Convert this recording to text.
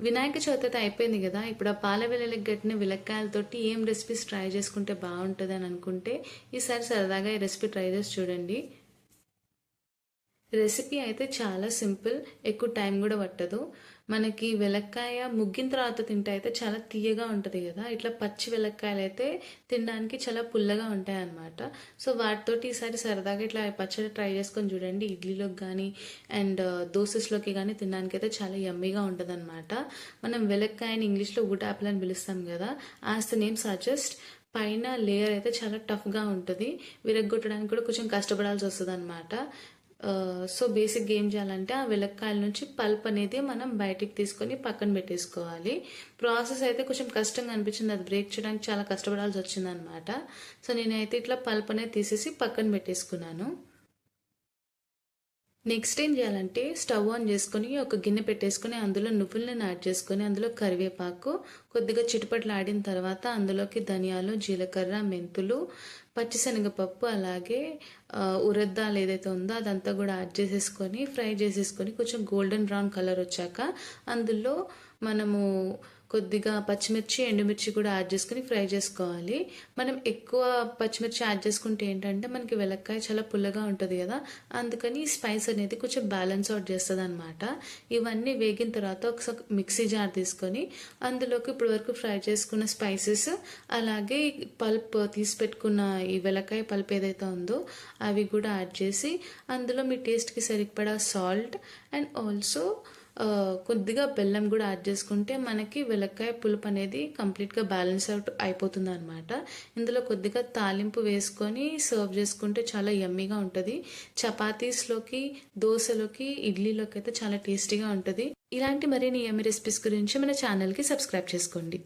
వినాయక చవితి అయితే అయిపోయింది కదా. ఇప్పుడు ఆ పాల వెల్లలకి గట్టిన విలక్కాయలతోటి ఏం రెసిపీస్ ట్రై చేసుకుంటే బాగుంటుంది అని అనుకుంటే ఈసారి సరదాగా ఈ రెసిపీ ట్రై చేసి చూడండి. రెసిపీ అయితే చాలా సింపుల్ ఎక్కువ టైం కూడా పట్టదు. మనకి వెలక్కాయ ముగ్గిన తర్వాత తింటే అయితే చాలా తీయగా ఉంటుంది కదా. ఇట్లా పచ్చి వెలక్కాయలు అయితే తినడానికి చాలా పుల్లగా ఉంటాయి అన్నమాట. సో వాటితోటి ఈసారి సరదాగా ఇట్లా పచ్చడి ట్రై చేసుకొని చూడండి. ఇడ్లీలోకి కానీ అండ్ uh, దోసెస్లోకి కానీ తినడానికి అయితే చాలా యమ్మీగా ఉంటుంది అనమాట మనం వెలక్కాయని ఇంగ్లీష్లో వుడ్ యాపిల్ అని పిలుస్తాం కదా యాజ్ ద నేమ్ సజెస్ట్ పైన లేయర్ అయితే చాలా టఫ్గా ఉంటుంది. విరగ్గొట్టడానికి కూడా కొంచెం కష్టపడాల్సి వస్తుంది అనమాట సో బేసిక్గా ఏం చేయాలంటే ఆ వెలక్కాయల నుంచి పల్ప్ అనేది మనం బయటికి తీసుకొని పక్కన పెట్టేసుకోవాలి. ప్రాసెస్ అయితే కొంచెం కష్టంగా అనిపించింది. అది బ్రేక్ చేయడానికి చాలా కష్టపడాల్సి వచ్చింది అనమాట సో నేనైతే ఇట్లా పల్ప్ అనేది తీసేసి పక్కన పెట్టేసుకున్నాను. నెక్స్ట్ ఏం చేయాలంటే స్టవ్ ఆన్ చేసుకొని ఒక గిన్నె పెట్టేసుకొని అందులో నువ్వులను యాడ్ చేసుకొని అందులో కరివేపాకు కొద్దిగా చిటుపట్లు ఆడిన తర్వాత అందులోకి ధనియాలు జీలకర్ర మెంతులు పచ్చిశనగపప్పు అలాగే ఉరద్దాలు ఏదైతే ఉందో అదంతా కూడా యాడ్ చేసేసుకొని ఫ్రై చేసేసుకొని కొంచెం గోల్డెన్ బ్రౌన్ కలర్ వచ్చాక అందులో మనము కొద్దిగా పచ్చిమిర్చి ఎండుమిర్చి కూడా యాడ్ చేసుకుని ఫ్రై చేసుకోవాలి. మనం ఎక్కువ పచ్చిమిర్చి యాడ్ చేసుకుంటే ఏంటంటే మనకి వెలక్కాయ చాలా పుల్లగా ఉంటుంది కదా. అందుకని స్పైస్ అనేది కొంచెం బ్యాలెన్స్ అవుట్ చేస్తుంది అనమాట ఇవన్నీ వేగిన తర్వాత ఒకసారి మిక్సీ జార్ తీసుకొని అందులోకి ఇప్పుడు వరకు ఫ్రై చేసుకున్న స్పైసెస్ అలాగే పల్ప్ తీసి పెట్టుకున్న ఈ వెలక్కాయ పల్ప్ ఏదైతే ఉందో అవి కూడా యాడ్ చేసి అందులో మీ టేస్ట్కి సరిపడా సాల్ట్ అండ్ ఆల్సో కొద్దిగా బెల్లం కూడా యాడ్ చేసుకుంటే మనకి వెలక్కాయ పులుపు అనేది కంప్లీట్గా బ్యాలెన్స్ అవుట్ అయిపోతుంది అనమాట ఇందులో కొద్దిగా తాలింపు వేసుకొని సర్వ్ చేసుకుంటే చాలా యమ్మీగా ఉంటుంది. చపాతీస్లోకి దోశలోకి ఇడ్లీలోకి అయితే చాలా టేస్టీగా ఉంటుంది. ఇలాంటి మరిన్ని యమ్మీ రెసిపీస్ గురించి మన ఛానల్కి సబ్స్క్రైబ్ చేసుకోండి.